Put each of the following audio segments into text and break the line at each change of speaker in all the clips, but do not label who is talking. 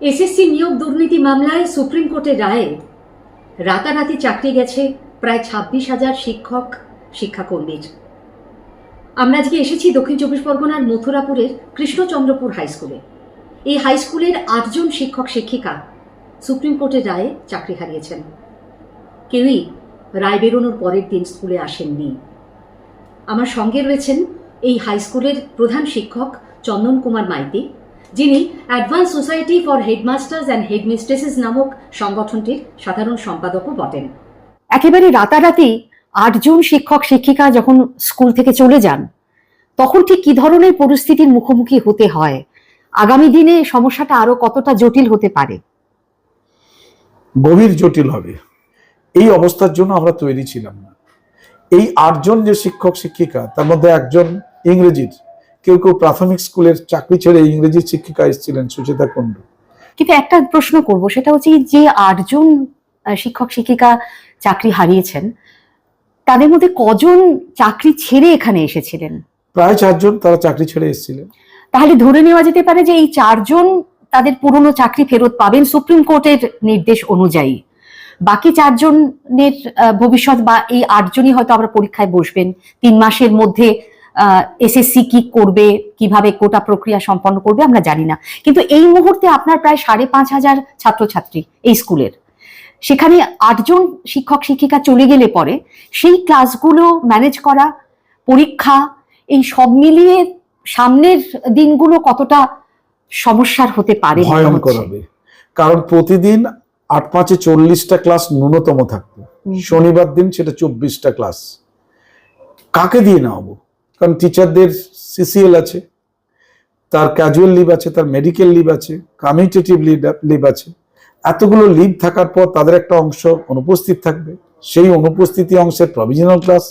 SSC নিয়োগ দুর্নীতি মামলায় সুপ্রিম কোর্টের রায়ে রাতারাতি চাকরি গেছে প্রায় ছাব্বিশ হাজার শিক্ষক শিক্ষাকর্মীর আমরা আজকে এসেছি দক্ষিণ চব্বিশ পরগনার মথুরাপুরের কৃষ্ণচন্দ্রপুর হাই স্কুলে। এই হাই স্কুলের আটজন শিক্ষক, শিক্ষিকা সুপ্রিম কোর্টের রায়ে চাকরি হারিয়েছেন। কেউই রায় বেরোনোর পরের দিন স্কুলে আসেননি। আমার সঙ্গে রয়েছেন এই হাই স্কুলের প্রধান শিক্ষক চন্দন কুমার মাইতি। যিনি advance society for headmasters and headmistresses নামক সংগঠনটির সাধারণ সম্পাদকও বটেন।
একেবারে রাতারাতি আটজন শিক্ষক, শিক্ষিকা যখন স্কুল থেকে চলে যান, তখন ঠিক কি ধরনের পরিস্থিতির মুখোমুখি হতে হয়? আগামী দিনে সমস্যাটা আরও কতটা জটিল হতে পারে?
গভীর জটিল হবে। এই অবস্থার জন্য আমরা তৈরি ছিলাম না। এই আটজন যে শিক্ষক, শিক্ষিকা, তার মধ্যে একজন ইংরেজির কেউ কেউ প্রাথমিক স্কুলের চাকরি ছেড়ে ইংরেজি শিক্ষিকা এসেছিলেন সুচেতা কুণ্ডু।
কিন্তু একটা প্রশ্ন করব সেটা হচ্ছে যে আটজন শিক্ষক শিক্ষিকা চাকরি হারিয়েছেন তাদের মধ্যে কজন চাকরি ছেড়ে এখানে এসেছিলেন?
প্রায় চারজন তারা চাকরি ছেড়ে এসেছিলেন।
তাহলে ধরে নেওয়া যেতে পারে যে এই চারজন তাদের পুরনো চাকরি ফেরত পাবেন সুপ্রিম কোর্টের নির্দেশ অনুযায়ী। বাকি চারজনের ভবিষ্যৎ বা এই আটজনই হয়তো আমরা পরীক্ষায় বসবেন তিন মাসের মধ্যে এসএসসি কি করবে কীভাবে কোটা প্রক্রিয়া সম্পন্ন করবে আমরা জানি না। কিন্তু এই মুহূর্তে আপনার প্রায় সাড়ে পাঁচ হাজার ছাত্রছাত্রী এই স্কুলের। সেখানে আটজন শিক্ষক শিক্ষিকা চলে গেলে পরে সেই ক্লাসগুলো ম্যানেজ করা পরীক্ষা এই সব মিলিয়ে সামনের দিনগুলো কতটা সমস্যার হতে পারে
কারণ প্রতিদিন আট পাঁচে চল্লিশটা ক্লাস ন্যূনতম থাকবে। শনিবার দিন সেটা চব্বিশটা ক্লাস। কাকে দিয়ে নেওয়াবো কারণ টিচারদের সিসিএল আছে, তার ক্যাজুয়াল লিভ আছে, তার মেডিকেল লিভ আছে কমিউনিটেটিভ লিভ আছে। এতগুলো লিভ থাকার পর তাদের একটা অংশ অনুপস্থিত থাকবে। সেই অনুপস্থিতি অংশের প্রভিজনাল ক্লাস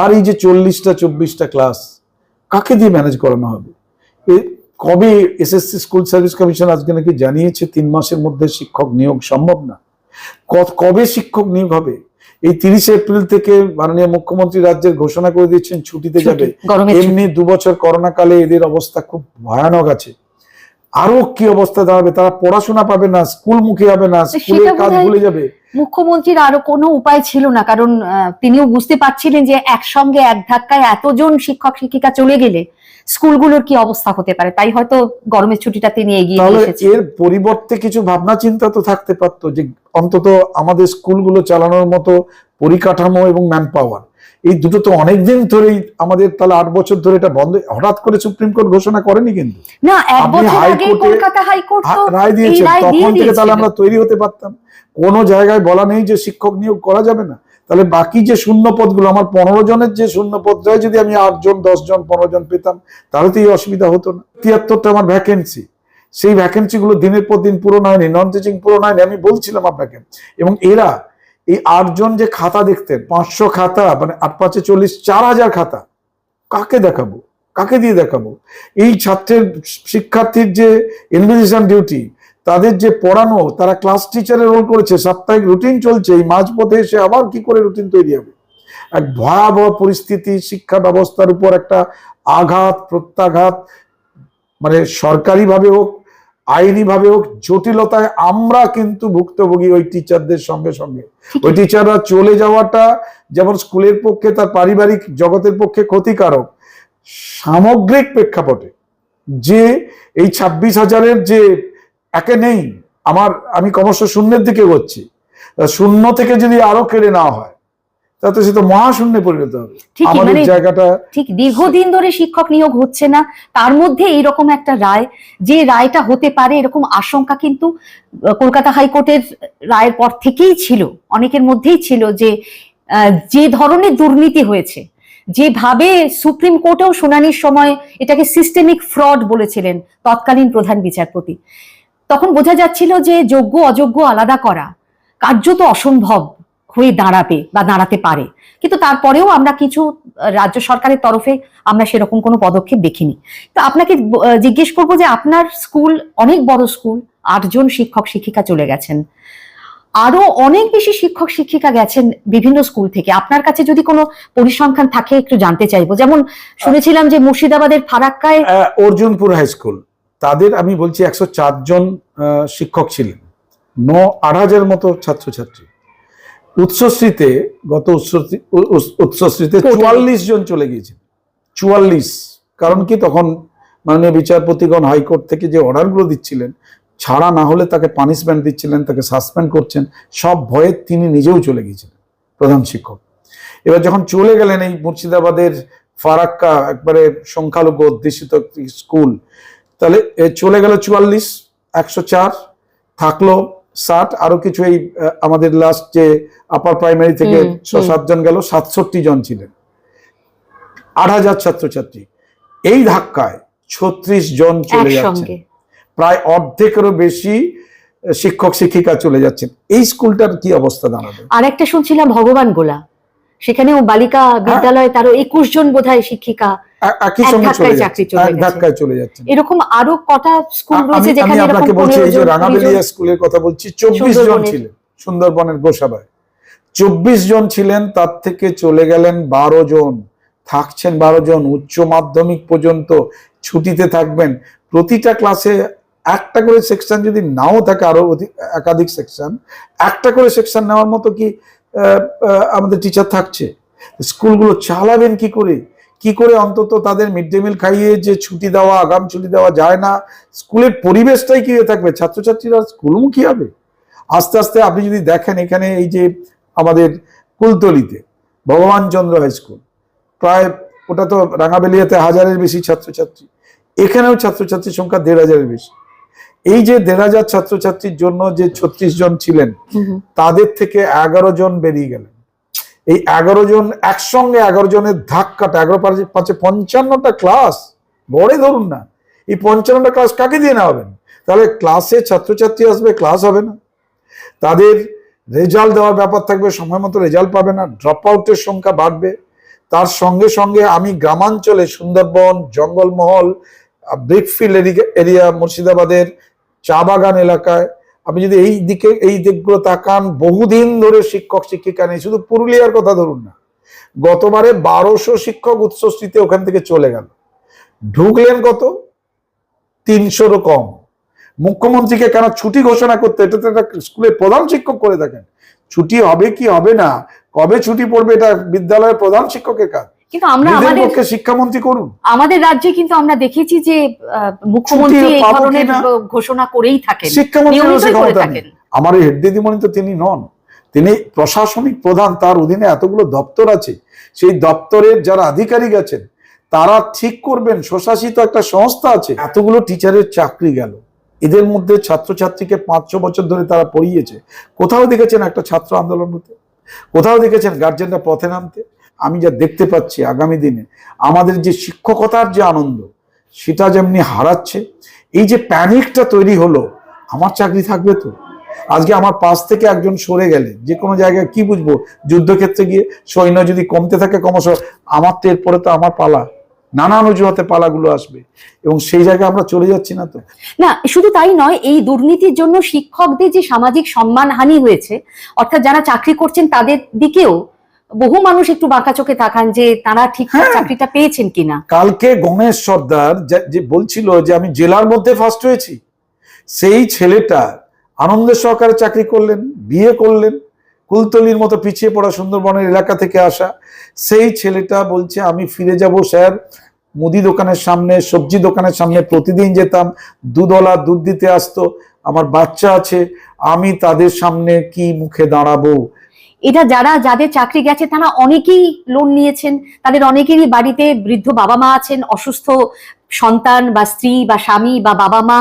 আর এই যে চল্লিশটা, চব্বিশটা ক্লাস কাকে দিয়ে ম্যানেজ করানো হবে? কবে এসএসসি স্কুল সার্ভিস কমিশন আজকে নাকি জানিয়েছে, তিন মাসের মধ্যে শিক্ষক নিয়োগ সম্ভব না। কবে শিক্ষক নিয়োগ হবে? এই তিরিশে এপ্রিল থেকে মাননীয় মুখ্যমন্ত্রী রাজ্যের ঘোষণা করে দিয়েছেন ছুটিতে যাবে। এমনি দু বছর করোনা কালে এদের অবস্থা খুব ভয়ানক আছে। আরও কি অবস্থা দাঁড়াবে? তারা পড়াশোনা পাবে না স্কুল মুখী হবে না স্কুলের কাজ ভুলে যাবে?
মুখ্যমন্ত্রীর আরও কোনো উপায় ছিল না কারণ তিনিও বুঝতে পারছিলেন যে একসঙ্গে এক ধাক্কায় এতজন শিক্ষক শিক্ষিকা চলে গেলে স্কুলগুলোর কি অবস্থা হতে পারে? তাই হয়তো গরমের ছুটিটা তিনি এগিয়ে এসেছেন।
এর পরিবর্তে কিছু ভাবনা চিন্তা তো থাকতে পারতো যে অন্তত আমাদের স্কুলগুলো চালানোর মতো পরিকাঠামো এবং ম্যান পাওয়ার এই দুটো তো অনেকদিন ধরেই আমাদের তাহলে আট বছর ধরে এটা বন্ধ হঠাৎ করে সুপ্রিম কোর্ট ঘোষণা করেনি কিন্তু?
না এক বছর আগে কলকাতা হাইকোর্ট
রায় দিয়েছে তখন থেকে তাহলে আমরা তৈরি হতে পারতাম। কোনো জায়গায় বলা নেই যে শিক্ষক নিয়োগ করা যাবে না। তাহলে বাকি যে শূন্য পদগুলো আমার পনেরো জনের যে শূন্য পদ পদটায় যদি আমি আট জন দশ জন পনেরো জন পেতাম তাহলে তো এই অসুবিধা হতো না। তিয়াত্তরটা আমার ভ্যাকেন্সি সেই ভ্যাকেন্সি গুলো দিনের পর দিন পূরণ হয়নি নন টিচিং পূরণ হয়নি আমি বলছিলাম আপনাকে। এবং এরা এই আটজন যে খাতা দেখতেন, পাঁচশো খাতা মানে আট পাঁচে চল্লিশ, চার হাজার খাতা, কাকে দেখাবো? কাকে দিয়ে দেখাবো? এই ছাত্রের শিক্ষার্থীর যে ইনভিজিশন ডিউটি, তাদের যে পড়ানো, তারা ক্লাস টিচারের রোল করেছে, সাপ্তাহিক রুটিন চলছে, এই মাঝপথে এসে আবার কি করে রুটিন তৈরি হবে? এক ভয়াবহ পরিস্থিতি, শিক্ষা ব্যবস্থার উপর একটা আঘাত, প্রত্যাঘাত মানে সরকারিভাবে হোক আইনিভাবে হোক জটিলতায় আমরা কিন্তু ভুক্তভোগী ওই টিচারদের সঙ্গে সঙ্গে। ওই টিচাররা চলে যাওয়াটা যেমন স্কুলের পক্ষে তার পারিবারিক জগতের পক্ষে ক্ষতিকারক, সামগ্রিক প্রেক্ষাপটে যে এই ছাব্বিশ হাজারের যে একে নেই, আমার, আমি ক্রমশ শূন্যের দিকে তা শূন্য থেকে যদি আরও কেড়ে নেওয়া হয় তাতে সে তো মহাশূন্যে পরিণত হবে। আমাদের
মানে
জায়গাটা
ঠিক দীর্ঘদিন ধরে শিক্ষক নিয়োগ হচ্ছে না। তার মধ্যে এইরকম একটা রায় যে রায়টা হতে পারে এরকম আশঙ্কা কিন্তু কলকাতা হাইকোর্টের রায়ের পর থেকেই ছিল অনেকের মধ্যেই ছিল যে যে ধরনের দুর্নীতি হয়েছে যেভাবে সুপ্রিম কোর্টেও শুনানির সময় এটাকে সিস্টেমিক ফ্রড বলেছিলেন তৎকালীন প্রধান বিচারপতি তখন বোঝা যাচ্ছিল যে যোগ্য অযোগ্য আলাদা করা কার্য তো অসম্ভব। হয়ে দাঁড়াবে বা দাঁড়াতে পারে। কিন্তু তারপরেও আমরা কিছু রাজ্য সরকারের তরফে আমরা সেরকম কোনো পদক্ষেপ দেখিনি। তো আপনাকে জিজ্ঞেস করব যে আপনার স্কুল, অনেক বড় স্কুল, আটজন শিক্ষক, শিক্ষিকা চলে গেছেন। আরও অনেক বেশি শিক্ষক, শিক্ষিকা গেছেন বিভিন্ন স্কুল থেকে। আপনার কাছে যদি কোনো পরিসংখ্যান থাকে, একটু জানতে চাইব। যেমন শুনেছিলাম যে মুর্শিদাবাদের ফারাক্কায়
অর্জুনপুর হাই স্কুল। তাদের আমি বলছি একশো জন শিক্ষক ছিলেন। ন আট হাজার মতো ছাত্রছাত্রী। উৎসশ্রীতে গত উৎসশ্রী উৎসশ্রীতে চুয়াল্লিশ জন চলে গিয়েছেন চুয়াল্লিশ। কারণ কি তখন মাননীয় বিচারপতিগণ হাইকোর্ট থেকে যে অর্ডারগুলো দিচ্ছিলেন ছাড়া না হলে তাকে পানিশমেন্ট দিচ্ছিলেন তাকে সাসপেন্ড করছেন সব ভয়ে তিনি নিজেও চলে গিয়েছিলেন প্রধান শিক্ষক। এবার যখন চলে গেলেন এই মুর্শিদাবাদের ফারাক্কা একবারে সংখ্যালঘু অধ্যুষিত একটি স্কুল তাহলে এ চলে গেল চুয়াল্লিশ একশো চার থাকল ষাট আরও কিছু এই আমাদের লাস্ট যে আপার প্রাইমারি থেকে ছ। সাতজন গেল সাতষট্টি জন ছিলেন। আট হাজার ছাত্রছাত্রী। এই ধাক্কায় ছত্রিশ জন চলে যাচ্ছে প্রায় অর্ধেকেরও বেশি শিক্ষক শিক্ষিকা চলে যাচ্ছেন। এই স্কুলটার কি অবস্থা দাঁড়াবে?
আর একটা শুনছিলাম ভগবান গোলা। সেখানেও বালিকা
হ্যাঁ।
বিদ্যালয়ে তারও একুশ জন বোধহয় শিক্ষিকা
একই সঙ্গে চলে যাচ্ছে? এক ধাক্কায় চলে যাচ্ছেন
এরকম আরও কটা স্কুল রয়েছে
আমি আমি আপনাকে বলছি এই যে
জন, কুড়ি জন-
রাঙাবেলিয়া স্কুলের কথা বলছি চব্বিশ জন
সুন্দরবনের-
ছিলেন সুন্দরবনের গোসাবায়। চব্বিশ জন ছিলেন তার থেকে চলে গেলেন বারো জন। থাকছেন বারো জন উচ্চ মাধ্যমিক পর্যন্ত ছুটিতে থাকবেন। প্রতিটা ক্লাসে একটা করে সেকশন যদি নাও থাকে আরও একাধিক সেকশন একটা করে সেকশন নেওয়ার মতো কি আমাদের টিচার থাকছে? স্কুলগুলো চালাবেন কি করে? কি করে অন্তত তাদের মিড ডে মিল খাইয়ে যে ছুটি দেওয়া আগাম ছুটি দেওয়া যায় না স্কুলের পরিবেশটাই কি হয়ে থাকবে? ছাত্রছাত্রীরা স্কুলমুখী হবে? আস্তে আস্তে আপনি যদি দেখেন এখানে এই যে আমাদের কুলতলিতে ভগবানচন্দ্র হাই স্কুল প্রায় ওটা তো রাঙাবেলিয়াতে হাজারের বেশি ছাত্রছাত্রী এখানেও ছাত্রছাত্রীর সংখ্যা দেড় হাজারের বেশি। এই যে দেড় হাজার ছাত্রছাত্রীর জন্য যে ছত্রিশ জন ছিলেন। তাদের থেকে এগারো জন বেরিয়ে গেলেন। এই এগারো জন, একসঙ্গে এগারো জনের ধাক্কাটা, এগারো পাঁচে পঞ্চান্নটা ক্লাস গড়ে ধরুন না, এই পঞ্চান্নটা ক্লাস কাকে দিয়ে নেওয়াবেন? তাহলে ক্লাসে ছাত্রছাত্রী আসবে ক্লাস হবে না। তাদের রেজাল্ট দেওয়ার ব্যাপার থাকবে, সময় মতো রেজাল্ট পাবে না ড্রপ আউটের সংখ্যা বাড়বে। তার সঙ্গে সঙ্গে আমি গ্রামাঞ্চলে সুন্দরবন, জঙ্গলমহল ব্রিকফিল্ড এরিয়া, মুর্শিদাবাদের চা বাগান এলাকায় আপনি যদি এই দিকে, এই দিকগুলো তাকান, বহুদিন ধরে শিক্ষক, শিক্ষিকা নেই, শুধু পুরুলিয়ার কথা ধরুন না। গতবারে বারোশো শিক্ষক উচ্চশ্রীতে ওখান থেকে চলে গেল। ঢুকলেন কত? তিনশোরও কম। মুখ্যমন্ত্রীকে কেন ছুটি ঘোষণা করতে? এটা তো একটা স্কুলের প্রধান শিক্ষক করে থাকেন। ছুটি হবে কি হবে না? কবে ছুটি পড়বে? এটা বিদ্যালয়ের প্রধান শিক্ষকের কাজ।
কিন্তু আমরা আমাদের
শিক্ষামন্ত্রী করুন।
আমাদের রাজ্যে কিন্তু আমরা দেখেছি যে মুখ্যমন্ত্রী এই ধরনের ঘোষণা করেই থাকেন। থাকেন।
আমার হেড দিদিমণি তো তিনি নন। তিনি প্রশাসনিক প্রধান তার অধীনে এতগুলো দপ্তর আছে। সেই দপ্তরের যারা আধিকারিক আছেন তারা ঠিক করবেন। স্বশাসিত একটা সংস্থা আছে। এতগুলো টিচারের চাকরি গেল। এদের মধ্যে ছাত্রছাত্রীকে পাঁচশো বছর ধরে তারা পড়িয়েছে। কোথাও দেখেছেন একটা ছাত্র আন্দোলন হতে? কোথাও দেখেছেন গার্জেনরা পথে নামতে? আমি যা দেখতে পাচ্ছি আগামী দিনে, আমাদের যে শিক্ষকতার যে আনন্দ, সেটা যেমনি হারাচ্ছে, এই যে প্যানিকটা তৈরি হলো, আমার চাকরি থাকবে তো? আজকে আমার পাশ থেকে একজন সরে গেলে, যে কোনো জায়গায় কি বুঝব? যুদ্ধক্ষেত্রে গিয়ে সৈন্য যদি কমতে থাকে ক্রমশ, আমার তো এরপরে তো আমার পালা, নানান অজুহাতে পালাগুলো আসবে, এবং সেই জায়গায় আমরা চলে যাচ্ছি না তো?
না, শুধু তাই নয়, এই দুর্নীতির জন্য শিক্ষকদের যে সামাজিক সম্মানহানি হয়েছে, অর্থাৎ যারা চাকরি করছেন তাদের দিকেও বহু মানুষ একটু বাঁকা চোখে তাকান যে তারা ঠিক
হ্যাঁ।
চাকরিটা পেয়েছেন কিনা।
কালকে গণেশ সর্দার যে বলছিল যে আমি জেলার মধ্যে ফার্স্ট হয়েছি সেই ছেলেটা আনন্দের সহকারে চাকরি করলেন বিয়ে করলেন কুলতলির মতো পিছিয়ে পড়া সুন্দরবনের এলাকা থেকে আসা। সেই ছেলেটা বলছে আমি ফিরে যাব স্যার মুদি দোকানের সামনে সবজি দোকানের সামনে প্রতিদিন যেতাম দুধওয়ালা দুধ দিতে আসতো আমার বাচ্চা আছে আমি তাদের সামনে কি মুখে দাঁড়াবো?
এটা যারা যাদের চাকরি গেছে তারা অনেকেই লোন নিয়েছেন। তাদের অনেকেরই বাড়িতে বৃদ্ধ বাবা মা আছেন অসুস্থ সন্তান বা স্ত্রী বা স্বামী বা বাবা মা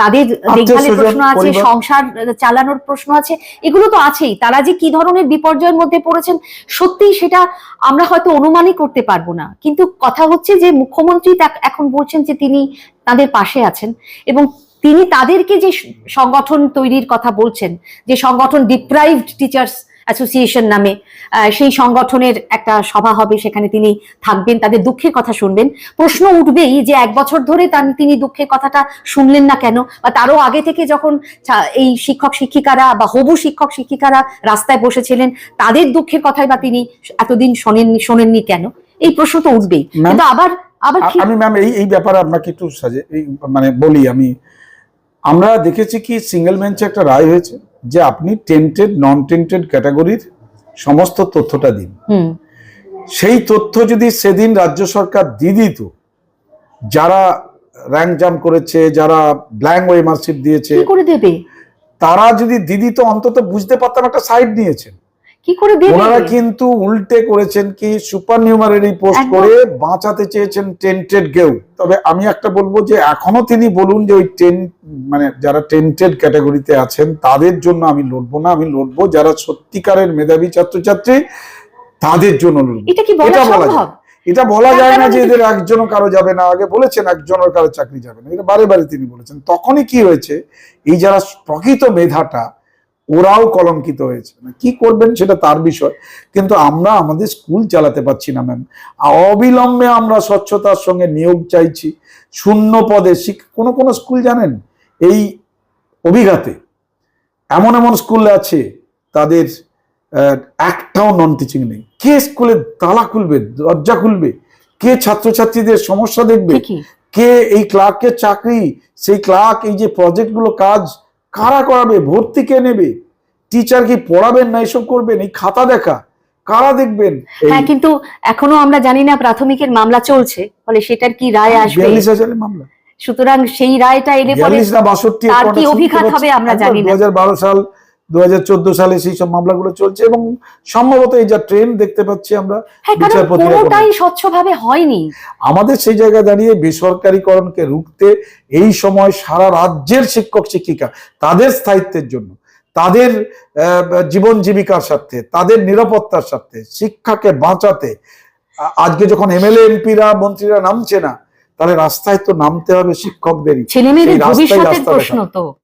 তাদের দেখভালের প্রশ্ন আছে সংসার চালানোর প্রশ্ন আছে এগুলো তো আছেই। তারা যে কি ধরনের বিপর্যয়ের মধ্যে পড়েছেন সত্যিই সেটা আমরা হয়তো অনুমানই করতে পারব না। কিন্তু কথা হচ্ছে যে মুখ্যমন্ত্রী এখন বলছেন যে তিনি তাদের পাশে আছেন এবং তিনি তাদেরকে যে সংগঠন তৈরির কথা বলছেন যে সংগঠন ডিপ্রাইভড টিচার্স অ্যাসোসিয়েশন নামে সেই সংগঠনের একটা সভা হবে সেখানে তিনি থাকবেন তাদের দুঃখের কথা শুনবেন। প্রশ্ন উঠবেই যে এক বছর ধরে তিনি দুঃখের কথাটা শুনলেন না কেন? বা তারও আগে থেকে যখন এই শিক্ষক শিক্ষিকারা বা হবু শিক্ষক শিক্ষিকারা রাস্তায় বসেছিলেন তাদের দুঃখের কথাই বা তিনি এতদিন শোনেননি শোনেননি কেন? এই প্রশ্ন তো উঠবেই। কিন্তু আবার আবার
আমি ম্যাম এই এই ব্যাপারে আপনাকে একটু সাজে মানে বলি আমি আমরা দেখেছি কি সিঙ্গেল বেঞ্চে একটা রায় হয়েছে? যে আপনি টেন্টেড নন টেন্টেড ক্যাটাগরির সমস্ত তথ্যটা দিন।
হুম।
সেই তথ্য যদি সেদিন রাজ্য সরকার দিয়ে দিত যারা র্যাঙ্ক জাম করেছে যারা ব্ল্যাঙ্ক ওয়ে মার্কশিট দিয়েছে
করে দেবে?
তারা যদি দিদি তো অন্তত বুঝতে পারতাম একটা সাইড নিয়েছেন।
কি করে দেবে
ওনারা কিন্তু উল্টে করেছেন কি সুপার পোস্ট করে বাঁচাতে চেয়েছেন টেন্টেড কেউ তবে আমি একটা বলব যে এখনও তিনি বলুন যে ওই টেন মানে যারা টেন্টেড ক্যাটাগরিতে আছেন তাদের জন্য আমি লড়বো না আমি লড়বো। যারা সত্যিকারের মেধাবী ছাত্রছাত্রী তাদের জন্য লড়বো।
এটা কি বলা সম্ভব
যায়। এটা বলা যায় না যে এদের একজনও কারও যাবে না। আগে বলেছেন একজনের কারও চাকরি যাবে না। এটা বারে বারে তিনি বলেছেন। তখনই কি হয়েছে এই যারা প্রকৃত মেধাটা ওরাও কলঙ্কিত হয়েছে। না কি করবেন সেটা তার বিষয় কিন্তু আমরা আমাদের স্কুল চালাতে পারছি না ম্যাম। অবিলম্বে আমরা স্বচ্ছতার সঙ্গে নিয়োগ চাইছি। শূন্য পদে শিক কোনো কোনো স্কুল জানেন? এই অভিঘাতে এমন এমন স্কুল আছে তাদের একটাও নন টিচিং নেই। কে স্কুলে তালা খুলবে দরজা খুলবে? কে ছাত্রছাত্রীদের সমস্যা দেখবে? কে এই ক্লার্কের চাকরি? সেই ক্লার্ক এই যে প্রজেক্টগুলো কাজ কারা করাবে? ভর্তি কে নেবে? টিচার কি পড়াবেন না এসব করবেন? এই খাতা দেখা। কারা দেখবেন?
হ্যাঁ কিন্তু এখনও আমরা জানি না প্রাথমিকের মামলা চলছে ফলে সেটার কি রায় আসবে?
বিয়াল্লিশ হাজারের মামলা।
সুতরাং সেই রায়টা এলে পরে
বিয়াল্লিশ না বাষট্টি
তার কি অভিঘাত হবে আমরা জানি না।
হাজার বারো সাল দু হাজার চোদ্দ সালে সেই সব মামলাগুলো চলছে এবং সম্ভবত এই যা ট্রেন দেখতে পাচ্ছি আমরা
হ্যাঁ কোনোটাই স্বচ্ছভাবে হয়নি।
আমাদের সেই জায়গায় দাঁড়িয়ে বেসরকারিকরণকে রুখতে এই সময় সারা রাজ্যের শিক্ষক শিক্ষিকা তাদের স্থায়িত্বের জন্য তাদের জীবন জীবিকার স্বার্থে তাদের নিরাপত্তার স্বার্থে শিক্ষাকে বাঁচাতে আজকে যখন এমএলএ এমপিরা মন্ত্রীরা নামছে না তাহলে রাস্তায় তো নামতে হবে শিক্ষকদেরই।
ছেলে মেয়েদের ভবিষ্যতের প্রশ্ন তো।